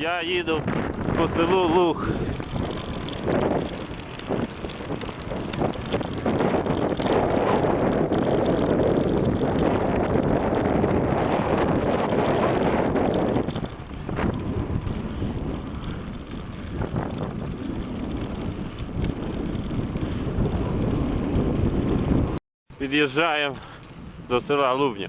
Я їду по селу Луг. Під'їжджаємо до села Лубня.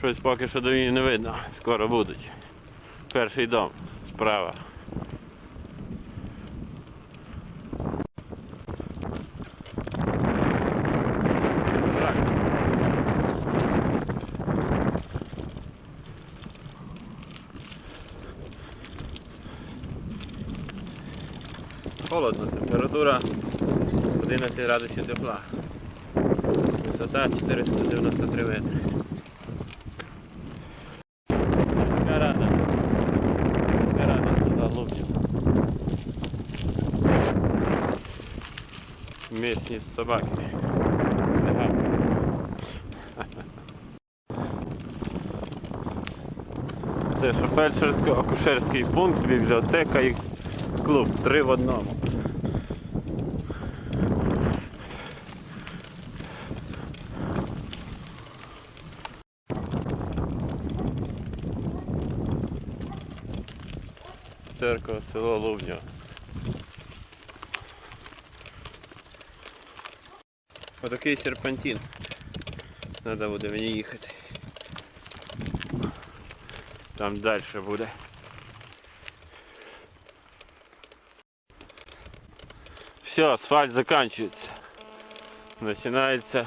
Щось поки що до її не видно. Скоро будуть. Перший дом справа. Холодно, температура 11 градусів тепла. Висота 493 метри. Місні собаки. Це фельдшерсько-акушерський пункт, бібліотека і клуб. Три в одному. Церква, село Лубня. Отакий серпантин. Треба буде мені їхати. Там далі буде. Все, асфальт заканчивается. Начинается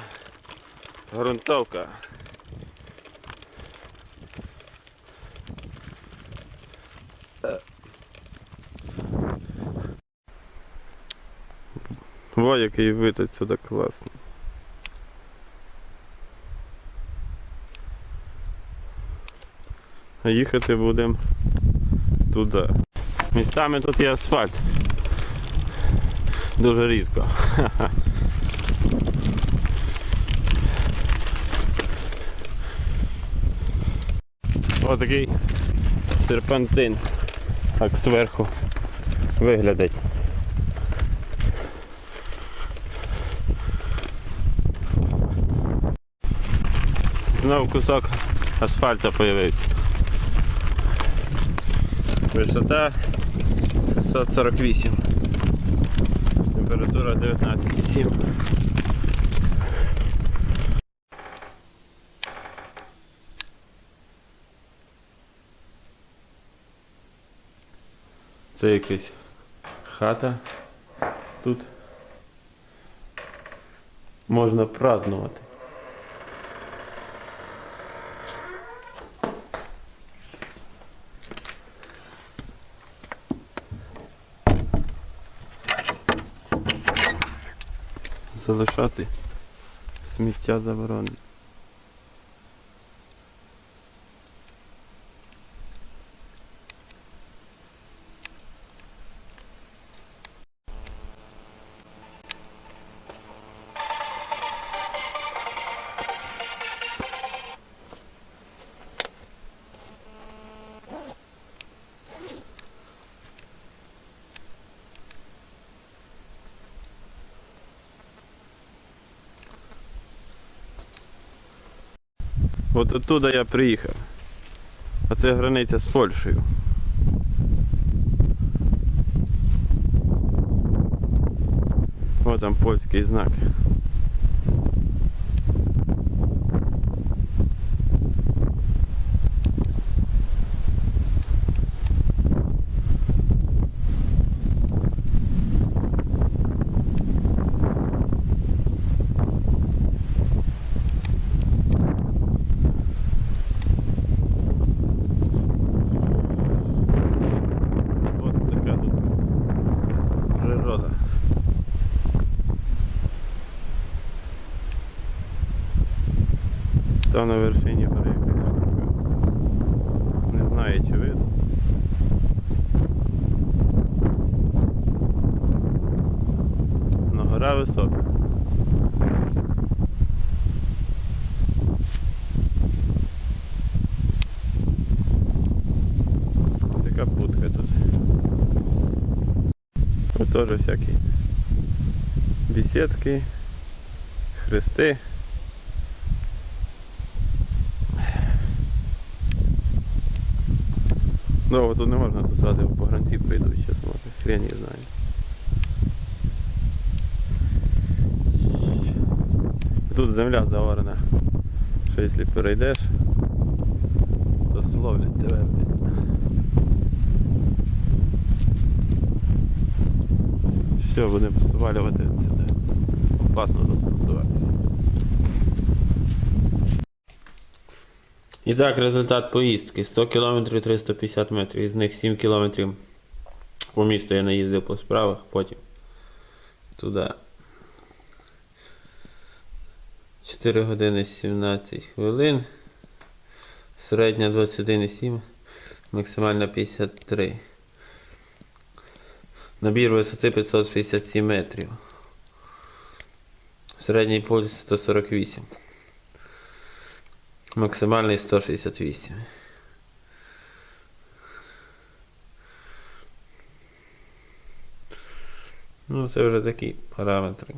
грунтовка. Во, який вид отсюда класний. Їхати будемо туди. Містами тут є асфальт. Дуже рідко. Ось такий серпантин. Так зверху виглядить. Знов кусок асфальту появився. Висота 648. Температура 19,7. Це якась хата тут. Можна празднувати. Залишати сміття заборонено. От оттуда я приїхав. А це границя з Польщею. О там польський знак. природа. Та на вершині гори Не знаю чи видно. Но ну, гора висока. Така путка тут. Тут теж всякі беседки, хрести. Довго тут не можна писати, бо погранці прийдуть, зараз може, хрен її знає. Тут земля заварена, що якщо перейдеш, то словлять тебе. Все, будемо спровалювати. Це опасно тут спускатися. І так, результат поїздки. 100 км 350 метрів. Із них 7 км по місту я наїздив по справах, потім туди. 4 години 17 хвилин. Середня 21,7, максимальна 53. Набір висоти 567 метрів. Середній пульс 148. Максимальний 168. Ну, це вже такі параметри.